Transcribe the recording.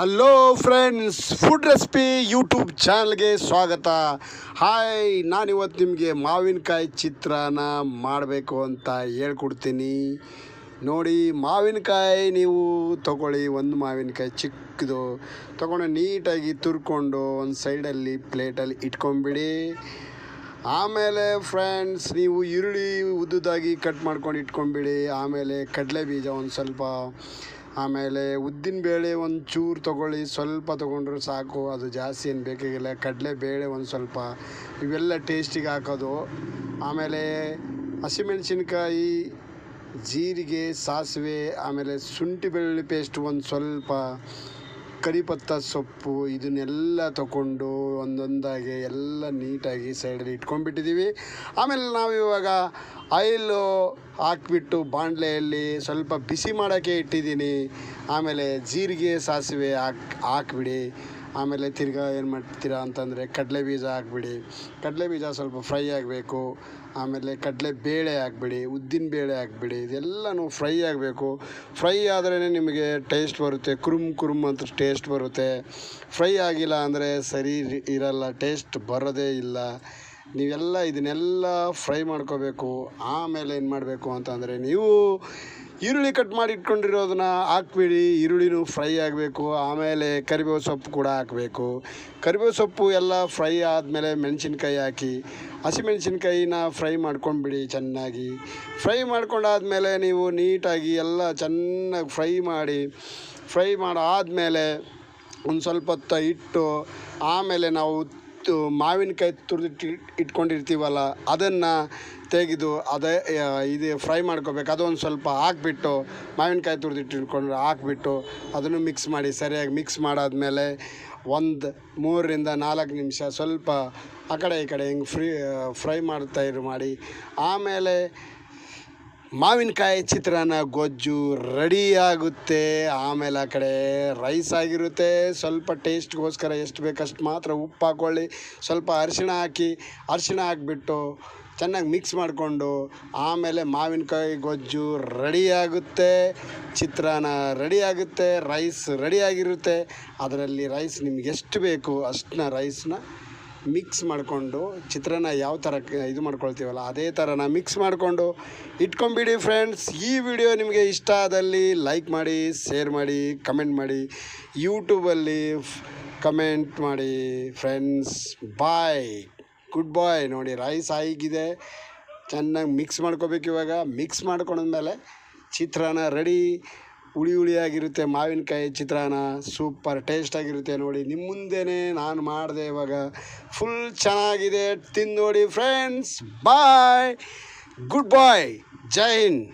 Hello friends food recipe YouTube ಚಾನಲ್ಗೆ ಸ್ವಾಗತ. Hi ನಾನಿವತ್ತು ನಿಮಗೆ ಮಾವಿನಕಾಯಿ ಚಿತ್ರಾನ ಮಾಡಬೇಕು ಅಂತ ಹೇಳ್ಕೊಡ್ತೀನಿ. ನೋಡಿ, ಮಾವಿನಕಾಯಿ ನೀವು ತಗೊಳ್ಳಿ, ಒಂದು ಮಾವಿನಕಾಯಿ ಚಿಕ್ಕದು. ತಗೊಂಡು ನೀಟಾಗಿ ತುರ್ಕೊಂಡು ಒಂದು ಸೈಡಲ್ಲಿ ಪ್ಲೇಟಲ್ಲಿ ಇಟ್ಕೊಂಬಿಡಿ. ಆಮೇಲೆ ಫ್ರೆಂಡ್ಸ್ ನೀವು ಈರುಳ್ಳಿ ಉದ್ದುದಾಗಿ ಕಟ್ ಮಾಡ್ಕೊಂಡು ಇಟ್ಕೊಂಬಿಡಿ. ಆಮೇಲೆ ಕಡಲೆ ಬೀಜ ಒಂದು ಸ್ವಲ್ಪ ಆಮೇಲೆ ಉದ್ದಿನ ಬೇಳೆ ಒಂದು ಚೂರು ತೊಗೊಳ್ಳಿ, ಸ್ವಲ್ಪ ತೊಗೊಂಡ್ರೆ ಸಾಕು, ಅದು ಜಾಸ್ತಿ ಏನು ಬೇಕಾಗಿಲ್ಲ. ಕಡಲೆ ಬೇಳೆ ಒಂದು ಸ್ವಲ್ಪ, ಇವೆಲ್ಲ ಟೇಸ್ಟಿಗೆ ಹಾಕೋದು. ಆಮೇಲೆ ಹಸಿಮೆಣ್ಸಿನ್ಕಾಯಿ, ಜೀರಿಗೆ, ಸಾಸಿವೆ, ಆಮೇಲೆ ಶುಂಠಿ ಬೆಳ್ಳುಳ್ಳಿ ಪೇಸ್ಟ್ ಒಂದು ಸ್ವಲ್ಪ. ಕರಿಪತ್ತ ಸೊಪ್ಪು ಇದನ್ನೆಲ್ಲ ತಗೊಂಡು ಒಂದೊಂದಾಗಿ ಎಲ್ಲ ನೀಟಾಗಿ ಸೈಡಲ್ಲಿ ಇಟ್ಕೊಂಡ್ಬಿಟ್ಟಿದ್ದೀವಿ. ಆಮೇಲೆ ನಾವು ಇವಾಗ ಆಯಿಲು ಹಾಕ್ಬಿಟ್ಟು ಬಾಣಲೆಯಲ್ಲಿ ಸ್ವಲ್ಪ ಬಿಸಿ ಮಾಡೋಕ್ಕೆ ಇಟ್ಟಿದ್ದೀನಿ. ಆಮೇಲೆ ಜೀರಿಗೆ ಸಾಸಿವೆ ಹಾಕಿ, ಹಾಕ್ಬಿಡಿ. ಆಮೇಲೆ ತಿರ್ಗಾ ಏನು ಮಾಡ್ತೀರಾ ಅಂತಂದರೆ ಕಡಲೆ ಬೀಜ ಹಾಕ್ಬಿಡಿ. ಕಡಲೆ ಬೀಜ ಸ್ವಲ್ಪ ಫ್ರೈ ಆಗಬೇಕು. ಆಮೇಲೆ ಕಡಲೆ ಬೇಳೆ ಹಾಕ್ಬಿಡಿ, ಉದ್ದಿನ ಬೇಳೆ ಹಾಕ್ಬಿಡಿ, ಇದೆಲ್ಲನೂ ಫ್ರೈ ಆಗಬೇಕು. ಫ್ರೈ ಆದ್ರೇ ನಿಮಗೆ ಟೇಸ್ಟ್ ಬರುತ್ತೆ, ಕುರುಮ್ ಕುರುಮ್ ಅಂತ ಟೇಸ್ಟ್ ಬರುತ್ತೆ. ಫ್ರೈ ಆಗಿಲ್ಲ ಅಂದರೆ ಸರಿ ಇರಲ್ಲ, ಟೇಸ್ಟ್ ಬರೋದೇ ಇಲ್ಲ. ನೀವೆಲ್ಲ ಇದನ್ನೆಲ್ಲ ಫ್ರೈ ಮಾಡ್ಕೋಬೇಕು. ಆಮೇಲೆ ಏನು ಮಾಡಬೇಕು ಅಂತಂದರೆ ನೀವು ಈರುಳ್ಳಿ ಕಟ್ ಮಾಡಿ ಇಟ್ಕೊಂಡಿರೋದನ್ನ ಹಾಕ್ಬಿಡಿ. ಈರುಳ್ಳಿನೂ ಫ್ರೈ ಆಗಬೇಕು. ಆಮೇಲೆ ಕರಿಬೇವು ಸೊಪ್ಪು ಕೂಡ ಹಾಕಬೇಕು. ಕರಿಬೇವು ಸೊಪ್ಪು ಎಲ್ಲ ಫ್ರೈ ಆದಮೇಲೆ ಮೆಣಸಿನ್ಕಾಯಿ ಹಾಕಿ ಹಸಿಮೆಣಸಿನ್ಕಾಯಿನ ಫ್ರೈ ಮಾಡ್ಕೊಂಡ್ಬಿಡಿ ಚೆನ್ನಾಗಿ. ಫ್ರೈ ಮಾಡ್ಕೊಂಡಾದಮೇಲೆ ನೀವು ನೀಟಾಗಿ ಎಲ್ಲ ಚೆನ್ನಾಗಿ ಫ್ರೈ ಮಾಡಿ, ಫ್ರೈ ಮಾಡಾದಮೇಲೆ ಒಂದು ಸ್ವಲ್ಪ ಹೊತ್ತು ಇಟ್ಟು, ಆಮೇಲೆ ನಾವು ತು ಮಾವಿನಕಾಯಿ ತುರಿದಿಟ್ಟು ಇಟ್ಕೊಂಡಿರ್ತೀವಲ್ಲ, ಅದನ್ನು ತೆಗೆದು ಅದೇ ಇದು ಫ್ರೈ ಮಾಡ್ಕೋಬೇಕು. ಅದೊಂದು ಸ್ವಲ್ಪ ಹಾಕ್ಬಿಟ್ಟು ಮಾವಿನಕಾಯಿ ತುರಿದಿಟ್ಟು ಇಟ್ಕೊಂಡು ಹಾಕ್ಬಿಟ್ಟು ಅದನ್ನು ಮಿಕ್ಸ್ ಮಾಡಿ ಸರಿಯಾಗಿ ಮಿಕ್ಸ್ ಮಾಡಾದಮೇಲೆ ಒಂದು ಮೂರರಿಂದ ನಾಲ್ಕು ನಿಮಿಷ ಸ್ವಲ್ಪ ಆ ಕಡೆ ಈ ಕಡೆ ಹಿಂಗೆ ಫ್ರೀ ಫ್ರೈ ಮಾಡ್ತಾ ಇರು ಮಾಡಿ. ಆಮೇಲೆ ಮಾವಿನಕಾಯಿ ಚಿತ್ರಾನ್ನ ಗೊಜ್ಜು ರೆಡಿ ಆಗುತ್ತೆ. ಆಮೇಲೆ ಆ ಕಡೆ ರೈಸ್ ಆಗಿರುತ್ತೆ. ಸ್ವಲ್ಪ ಟೇಸ್ಟ್ಗೋಸ್ಕರ ಎಷ್ಟು ಬೇಕಷ್ಟು ಮಾತ್ರ ಉಪ್ಪು ಹಾಕ್ಕೊಳ್ಳಿ ಸ್ವಲ್ಪ ಅರಿಶಿಣ ಹಾಕಿ, ಅರಿಶಿಣ ಹಾಕಿಬಿಟ್ಟು ಚೆನ್ನಾಗಿ ಮಿಕ್ಸ್ ಮಾಡಿಕೊಂಡು ಆಮೇಲೆ ಮಾವಿನಕಾಯಿ ಗೊಜ್ಜು ರೆಡಿ ಆಗುತ್ತೆ. ಚಿತ್ರಾನ್ನ ರೆಡಿ ಆಗುತ್ತೆ. ರೈಸ್ ರೆಡಿ ಆಗಿರುತ್ತೆ. ಅದರಲ್ಲಿ ರೈಸ್ ನಿಮ್ಗೆ ಎಷ್ಟು ಬೇಕು ಅಷ್ಟನ್ನ ರೈಸ್ನ ಮಿಕ್ಸ್ ಮಾಡಿಕೊಂಡು ಚಿತ್ರಾನ್ನ ಯಾವ ಥರ ಇದು ಮಾಡ್ಕೊಳ್ತೀವಲ್ಲ, ಅದೇ ಥರನ ಮಿಕ್ಸ್ ಮಾಡಿಕೊಂಡು ಇಟ್ಕೊಂಬಿಡಿ ಫ್ರೆಂಡ್ಸ್ ಈ ವಿಡಿಯೋ ನಿಮಗೆ ಇಷ್ಟ ಆದಲ್ಲಿ ಲೈಕ್ ಮಾಡಿ ಶೇರ್ ಮಾಡಿ ಕಮೆಂಟ್ ಮಾಡಿ. ಯೂಟ್ಯೂಬಲ್ಲಿ ಕಮೆಂಟ್ ಮಾಡಿ ಫ್ರೆಂಡ್ಸ್ ಬಾಯ್ ಗುಡ್ ಬಾಯ್ ನೋಡಿ ರೈಸ್ ಆಗಿದೆ. ಚೆನ್ನಾಗಿ ಮಿಕ್ಸ್ ಮಾಡ್ಕೋಬೇಕು ಇವಾಗ. ಮಿಕ್ಸ್ ಮಾಡ್ಕೊಂಡ್ಮೇಲೆ ಚಿತ್ರಾನ್ನ ರೆಡಿ ಹುಳಿ ಹುಳಿಯಾಗಿರುತ್ತೆ ಮಾವಿನಕಾಯಿ ಚಿತ್ರಾನ್ನ ಸೂಪರ್ ಟೇಸ್ಟ್ ಆಗಿರುತ್ತೆ ನೋಡಿ. ನಿಮ್ಮ ಮುಂದೆನೇ ನಾನು ಮಾಡಿದೆ ಇವಾಗ. ಫುಲ್ ಚೆನ್ನಾಗಿದೆ, ತಿಂದು ನೋಡಿ friends bye goodbye Jai Hind